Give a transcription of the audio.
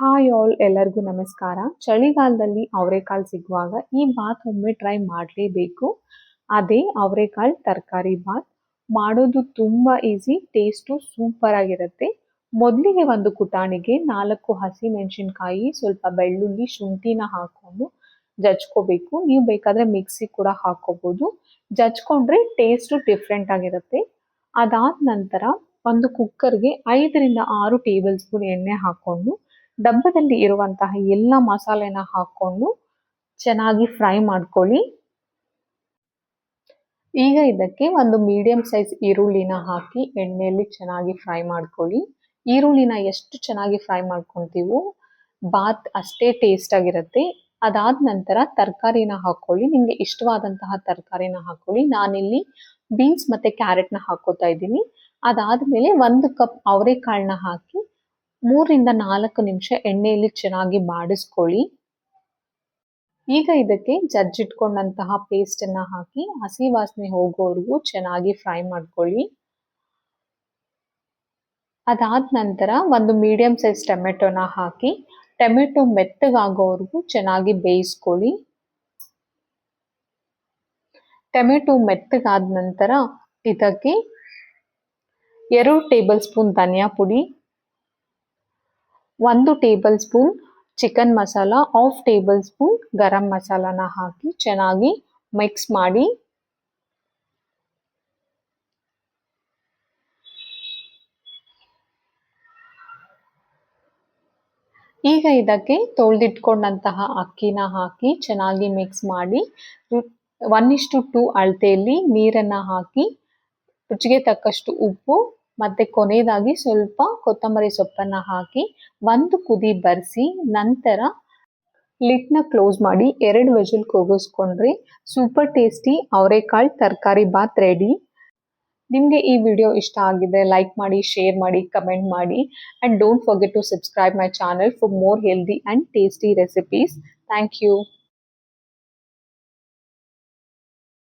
Hi all ಎಲ್ಲರಿಗೂ ನಮಸ್ಕಾರ. ಚಳಿಗಾಲದಲ್ಲಿ ಅವರೆಕಾಳು ಸಿಗುವಾಗ ಈ ಬಾತ್ ಒಮ್ಮೆ ಟ್ರೈ ಮಾಡಲೇಬೇಕು. ಅದೇ ಅವರೆಕಾಳು ತರಕಾರಿ ಬಾತ್ ಮಾಡೋದು ತುಂಬ ಈಸಿ ಟೇಸ್ಟು ಸೂಪರ್ ಆಗಿರುತ್ತೆ. ಮೊದಲಿಗೆ ಒಂದು ಕುಟಾಣಿಗೆ ನಾಲ್ಕು ಹಸಿ ಮೆಣಸಿನ್ಕಾಯಿ ಸ್ವಲ್ಪ ಬೆಳ್ಳುಳ್ಳಿ, ಶುಂಠಿನ ಹಾಕೊಂಡು ಜಜ್ಕೋಬೇಕು. ನೀವು ಬೇಕಾದರೆ ಮಿಕ್ಸಿ ಕೂಡ ಹಾಕೋಬೋದು. ಜಜ್ಕೊಂಡ್ರೆ ಟೇಸ್ಟು ಡಿಫ್ರೆಂಟ್ ಆಗಿರುತ್ತೆ. ಅದಾದ ನಂತರ ಒಂದು ಕುಕ್ಕರ್ಗೆ ಐದರಿಂದ ಆರು ಟೇಬಲ್ ಸ್ಪೂನ್ ಎಣ್ಣೆ ಹಾಕೊಂಡು ಡಬ್ಬದಲ್ಲಿ ಇರುವಂತಹ ಎಲ್ಲ ಮಸಾಲೆನ ಹಾಕೊಂಡು ಚೆನ್ನಾಗಿ ಫ್ರೈ ಮಾಡ್ಕೊಳ್ಳಿ. ಈಗ ಇದಕ್ಕೆ ಒಂದು ಮೀಡಿಯಂ ಸೈಜ್ ಈರುಳ್ಳಿನ ಹಾಕಿ ಎಣ್ಣೆಯಲ್ಲಿ ಚೆನ್ನಾಗಿ ಫ್ರೈ ಮಾಡ್ಕೊಳ್ಳಿ. ಈರುಳ್ಳಿನ ಎಷ್ಟು ಚೆನ್ನಾಗಿ ಫ್ರೈ ಮಾಡ್ಕೊತೀವೋ ಬಾತ್ ಅಷ್ಟೇ ಟೇಸ್ಟ್ ಆಗಿರುತ್ತೆ. ಅದಾದ ನಂತರ ತರಕಾರಿನ ಹಾಕ್ಕೊಳ್ಳಿ ನಿಮಗೆ ಇಷ್ಟವಾದಂತಹ ತರಕಾರಿನ ಹಾಕೊಳ್ಳಿ. ನಾನಿಲ್ಲಿ ಬೀನ್ಸ್ ಮತ್ತೆ ಕ್ಯಾರೆಟ್ನ ಹಾಕೋತಾ ಇದ್ದೀನಿ. ಅದಾದ್ಮೇಲೆ ಒಂದು ಕಪ್ ಅವರೆಕಾಳನ್ನ ಹಾಕಿ ಮೂರಿಂದ ನಾಲ್ಕು ನಿಮಿಷ ಎಣ್ಣೆಯಲ್ಲಿ ಚೆನ್ನಾಗಿ ಬಾಡಿಸ್ಕೊಳ್ಳಿ ಈಗ ಇದಕ್ಕೆ ಜಜ್ಜಿಟ್ಕೊಂಡಂತಹ ಪೇಸ್ಟ್ ಅನ್ನ ಹಾಕಿ, ಹಸಿ ವಾಸನೆ ಹೋಗೋವರೆಗೂ ಚೆನ್ನಾಗಿ ಫ್ರೈ ಮಾಡ್ಕೊಳ್ಳಿ. ಅದಾದ ನಂತರ ಒಂದು ಮೀಡಿಯಂ ಸೈಜ್ ಟೊಮೆಟೊನ ಹಾಕಿ ಟೊಮೆಟೊ ಮೆತ್ತಗಾಗೋವರೆಗೂ ಚೆನ್ನಾಗಿ ಬೇಯಿಸ್ಕೊಳ್ಳಿ. ಟೊಮೆಟೊ ಮೆತ್ತಗಾದ ನಂತರ ಇದಕ್ಕೆ ಎರಡು ಟೇಬಲ್ ಸ್ಪೂನ್ ಧನಿಯಾ ಪುಡಿ ಒಂದು tablespoon chicken masala half tablespoon ಗರಂ ಮಸಾಲಾನ ಹಾಕಿ ಚೆನ್ನಾಗಿ ಮಿಕ್ಸ್ ಮಾಡಿ. ಈಗ ಇದಕ್ಕೆ ತೊಳೆದಿಟ್ಕೊಂಡಂತಹ ಅಕ್ಕಿನ ಹಾಕಿ ಚೆನ್ನಾಗಿ ಮಿಕ್ಸ್ ಮಾಡಿ. ಒನ್ ಇಷ್ಟು ಟೂ ಅಳತೆಯಲ್ಲಿ ನೀರನ್ನು ಹಾಕಿ, ರುಚಿಗೆ ತಕ್ಕಷ್ಟು ಉಪ್ಪು ಮತ್ತು ಕೊನೆಯದಾಗಿ ಸ್ವಲ್ಪ ಕೊತ್ತಂಬರಿ ಸೊಪ್ಪನ್ನು ಹಾಕಿ ಒಂದು ಕುದಿ ಬರೆಸಿ ನಂತರ ಲಿಟ್ನ ಕ್ಲೋಸ್ ಮಾಡಿ ಎರಡು ವೆಜಲ್ ಕೂಗಿಸ್ಕೊಂಡ್ರಿ. ಸೂಪರ್ ಟೇಸ್ಟಿ ಅವರೆಕಾಳು ತರಕಾರಿ ಬಾತ್ ರೆಡಿ. ನಿಮಗೆ ಈ ವಿಡಿಯೋ ಇಷ್ಟ ಆಗಿದೆ ಲೈಕ್ ಮಾಡಿ, ಶೇರ್ ಮಾಡಿ, ಕಮೆಂಟ್ ಮಾಡಿ. And don't forget to subscribe my channel for more healthy and tasty recipes thank you